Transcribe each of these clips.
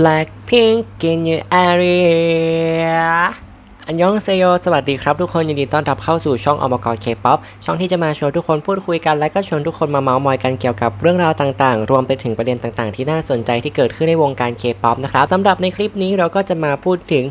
Blackpink in your area อันยองเซโย สวัสดีครับทุกคนยินดีต้อนรับเข้าสู่ช่องอมกรเคป๊อปช่องที่จะมาชวนทุกคนพูดคุยกัน และก็ชวนทุกคนมาเมาส์มอยกันเกี่ยวกับเรื่องราวต่างๆ รวมไปถึงประเด็นต่างๆ ที่น่าสนใจที่เกิดขึ้นในวงการเคป๊อปนะครับสำหรับในคลิปนี้เราก็จะมาพูดถึง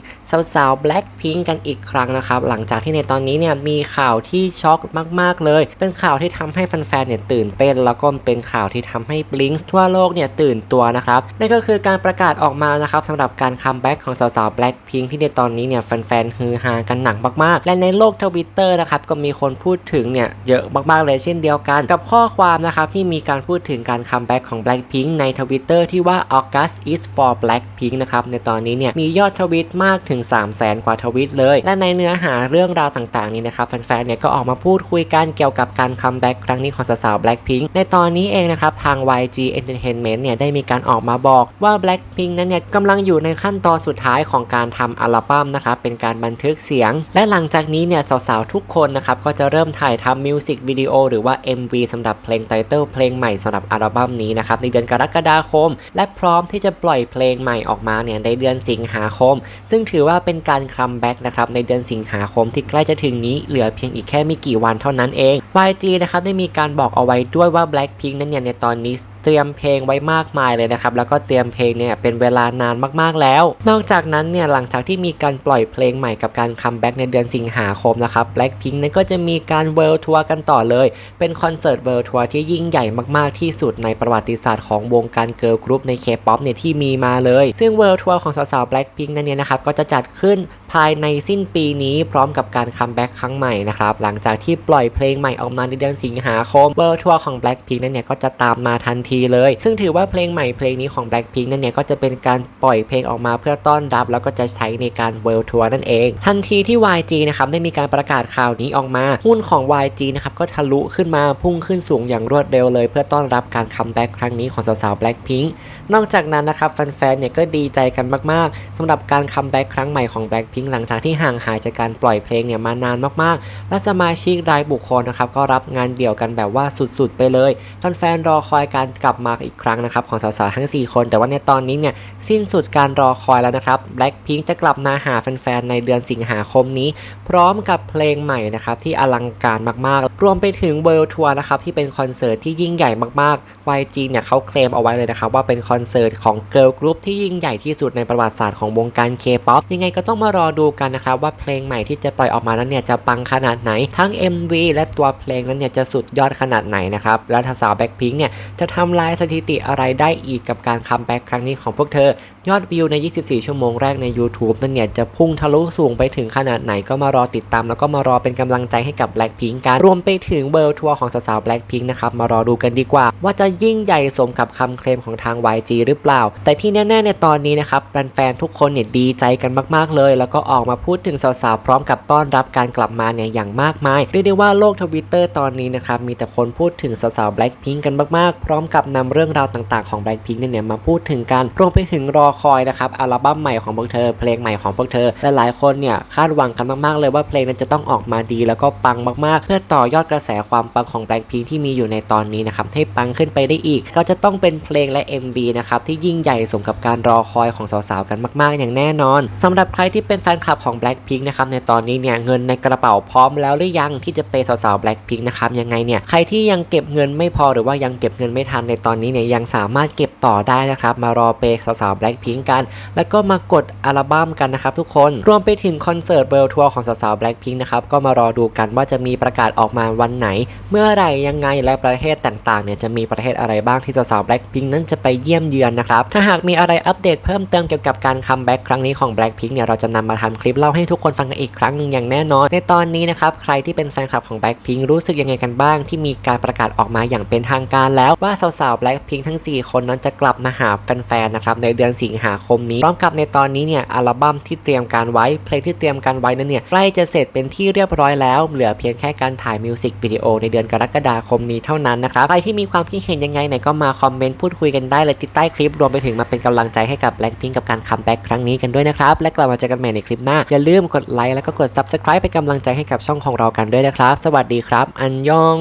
สาวๆ Blackpink กันอีกครั้งนะครับ หลังจากที่ในตอนนี้เนี่ยมีข่าวที่ช็อกมากๆเลย เป็นข่าวที่ทำให้แฟนๆเนี่ยตื่นเต้นแล้วก็เป็นข่าวที่ทำให้ Blink ทั่วโลกเนี่ยตื่นตัวนะครับนั่นก็คือการประกาศออกมานะครับสำหรับการคัมแบ็กของสาวๆ Blackpink ที่ในตอนนี้เนี่ยแฟนๆฮือฮากันหนักมากๆ และในโลกทวิตเตอร์นะครับก็มีคนพูดถึงเนี่ยเยอะมากๆเลยเช่นเดียวกัน กับข้อความนะครับที่มีการพูดถึงการคัมแบ็กของ Blackpink ในทวิตเตอร์ที่ว่า August is for Blackpink นะครับในตอนนี้เนี่ยมียอดทวิตมากถึง 3 0 0แสนกว่าทวิตเลย และในเนื้อหาเรื่องราวต่างๆนี้นะครับแฟนๆเนี่ยก็ออกมาพูดคุยกันเกี่ยวกับการคัมแบ็กครั้งนี้ของสาวๆ Blackpink ในตอนนี้เองนะครับทาง YG Entertainment เนี่ยได้มีการออกมาบอกว่า Blackpink นั้นเนี่ยกำลังอยู่ในขั้นตอนสุดท้ายของการทำอัลบั้มนะครับเป็นการบันทึกเสียง และหลังจากนี้เนี่ยสาวๆทุกคนนะครับก็จะเริ่มถ่ายทำมิวสิกวิดีโอหรือว่า MV สำหรับเพลงไตเติลเพลงใหม่สำหรับอัลบั้มนี้นะครับในเดือนกรกฎาคม และพร้อมที่จะปล่อยเพลงใหม่ออกมาเนี่ยในเดือนสิงหาคม ซึ่งถือว่าเป็นการคัมแบ็กนะครับในเดือนสิงหาคมที่ใกล้จะถึงนี้เหลือเพียงอีกแค่ไม่กี่วันเท่านั้นเอง YG นะครับได้มีการบอกเอาไว้ด้วยว่า Blackpink นั้นเนี่ยในตอนนี้ ตรียมเพลงไว้มากมายเลยนะครับแล้วก็เตรียมเพลงเนี่ยเป็นเวลานานมากๆแล้ว นอกจากนั้นเนี่ยหลังจากที่มีการปล่อยเพลงใหม่กับการคัมแบ็กในเดือนสิงหาคมนะครับ Blackpink นั้นก็จะมีการเวิลด์ทัวร์กันต่อเลย เป็นคอนเสิร์ตเวิลด์ทัวร์ที่ยิ่งใหญ่มากๆที่สุดในประวัติศาสตร์ของวงการเกิร์ลกรุ๊ปใน K-POP เนี่ยที่มีมาเลย ซึ่งเวิลด์ทัวร์ของสาวๆ Blackpink นั้นเนี่ยนะครับก็จะจัดขึ้นภายในสิ้นปีนี้พร้อมกับการคัมแบ็กครั้งใหม่นะครับ หลังจากที่ปล่อยเพลงใหม่ออกมาในเดือนสิงหาคมเวิลด์ทัวร์ของ Blackpink นั้นเนี่ยก็จะตามมาทันทีเลย ซึ่งถือว่าเพลงใหม่เพลงนี้ของ Blackpink นั่นเนี่ยก็จะเป็นการปล่อยเพลงออกมาเพื่อต้อนรับ แล้วก็จะใช้ในการเวิลด์ทัวร์นั่นเอง ทันทีที่ YG นะครับได้มีการประกาศข่าวนี้ออกมา หุ้นของ YG นะครับก็ทะลุขึ้นมาพุ่งขึ้นสูงอย่างรวดเร็วเลย เพื่อต้อนรับการคัมแบ็กครั้งนี้ของสาวๆ Blackpink นอกจากนั้นนะครับแฟนๆเนี่ยก็ดีใจกันมากๆสำหรับการคัมแบ็กครั้งใหม่ของ Blackpink หลังจากที่ห่างหายจากการปล่อยเพลงเนี่ยมานานมากๆ และสมาชิกรายบุคคลนะครับก็รับงานเดี่ยวกันแบบว่าสุดๆ ไปเลยแฟนๆรอคอยการกลับมาอีกครั้งนะครับของสาวๆทั้ง 4 คน แต่ว่าในตอนนี้เนี่ยสิ้นสุดการรอคอยแล้วนะครับ Blackpink จะกลับมาหาแฟนๆในเดือนสิงหาคมนี้ พร้อมกับเพลงใหม่นะครับที่อลังการมากๆ รวมไปถึงเวิลด์ทัวร์นะครับที่เป็นคอนเสิร์ตที่ยิ่งใหญ่มากๆ YG เนี่ยเขาเคลมเอาไว้เลยนะครับว่าเป็นคอนเสิร์ตของเกิร์ลกรุ๊ปที่ยิ่งใหญ่ที่สุดในประวัติศาสตร์ของวงการ K-POP ยังไงก็ต้องมารอดูกันนะครับว่าเพลงใหม่ที่จะปล่อยออกมานั้นเนี่ยจะปังขนาดไหน ทั้ง MV และตัวเพลงนั้นเนี่ยจะสุดยอดขนาดไหนนะครับ แล้วสาว Blackpink เนี่ยจะทำลายสถิติอะไรได้อีกกับการคัมแบ็กครั้งนี้ของพวกเธอ ยอดวิวใน 24 ชั่วโมงแรกใน YouTube นั่นเนี่ยจะพุ่งทะลุสูงไปถึงขนาดไหนก็มารอติดตาม แล้วก็มารอเป็นกำลังใจให้กับ Blackpink กันรวมไปถึงเวิลด์ทัวร์ของสาวๆ Blackpink นะครับมารอดูกันดีกว่า ว่าจะยิ่งใหญ่สมกับคำเคลมของทาง YG หรือเปล่า แต่ที่แน่ๆในตอนนี้นะครับแฟนๆทุกคนเนี่ยดีใจกันมากๆเลย แล้วก็ออกมาพูดถึงสาวๆ พร้อมกับต้อนรับการกลับมาเนี่ยอย่างมากมายเรียกได้ว่าโลกทวิตเตอร์ตอนนี้นะครับมีแต่คนพูดถึงสาวๆ Blackpink กันมากๆ พร้อมกับนำเรื่องราวต่างๆของ Blackpink เนี่ยมาพูดถึงกันรวมไปถึงรอคอยนะครับอัลบั้มใหม่ของพวกเธอ เพลงใหม่ของพวกเธอและหลายคนเนี่ยคาดหวังกันมากๆ เลยว่าเพลงนั้นจะต้องออกมาดี แล้วก็ปังมากๆ เพื่อต่อยอดกระแสความปังของ Blackpink ที่มีอยู่ในตอนนี้นะครับให้ปังขึ้นไปได้อีก ก็จะต้องเป็นเพลงและ MV นะครับที่ยิ่งใหญ่สมกับการรอคอยของสาวๆกันมาก ๆ อย่างแน่นอนสำหรับใครที่เป็นแฟนคลับของ Blackpink นะครับในตอนนี้เนี่ยเงินในกระเป๋าพร้อมแล้วหรือยังที่จะเปย์สาวๆ Blackpink นะครับยังไงเนี่ยใครที่ยังเก็บเงินไม่พอหรือว่ายังเก็บเงินไม่ทันในตอนนี้เนี่ยยังสามารถเก็บ ต่อได้นะครับ มารอเปย์สาวๆ Blackpink กัน แล้วก็มากดอัลบั้มกันนะครับทุกคน รวมไปถึงคอนเสิร์ตเวิลด์ทัวร์ของสาวๆ Blackpink นะครับ ก็มารอดูกันว่าจะมีประกาศออกมาวันไหน เมื่อไหร่ยังไงและประเทศต่างๆเนี่ยจะมีประเทศอะไรบ้างที่สาวๆ Blackpink นั้นจะไปเยี่ยมเยือนนะครับ ถ้าหากมีอะไรอัปเดตเพิ่มเติมเกี่ยวกับการคัมแบ็กครั้งนี้ของ Blackpink เนี่ยเราจะนำมาทำคลิปเล่าให้ทุกคนฟังกันอีกครั้งหนึ่งอย่างแน่นอน ในตอนนี้นะครับใครที่เป็นแฟนคลับของ Blackpink รู้สึกยังไงกันบ้าง ที่มีการประกาศออกมาอย่างเป็นทางการแล้วว่าสาวๆ Blackpink ทั้ง 4 คนนั้นจะกลับมาหาแฟนๆนะครับในเดือนสิงหาคมนี้พร้อมกับในตอนนี้เนี่ยอัลบั้มที่เตรียมการไว้เพลงที่เตรียมการไว้นั้นเนี่ยใกล้จะเสร็จเป็นที่เรียบร้อยแล้วเหลือเพียงแค่การถ่ายมิวสิกวิดีโอในเดือนกรกฎาคมนี้เท่านั้นนะครับใครที่มีความคิดเห็นยังไงไหนก็มาคอมเมนต์พูดคุยกันได้เลยที่ใต้คลิปรวมไปถึงมาเป็นกำลังใจให้กับ Blackpink กับการคัมแบ็กครั้งนี้กันด้วยนะครับและกลับมาเจอกันใหม่ในคลิปหน้าอย่าลืมกดไลค์แล้วก็กด Subscribe เป็นกำลังใจให้กับช่องของเรากันด้วยนะครับ สวัสดีครับ อันยอง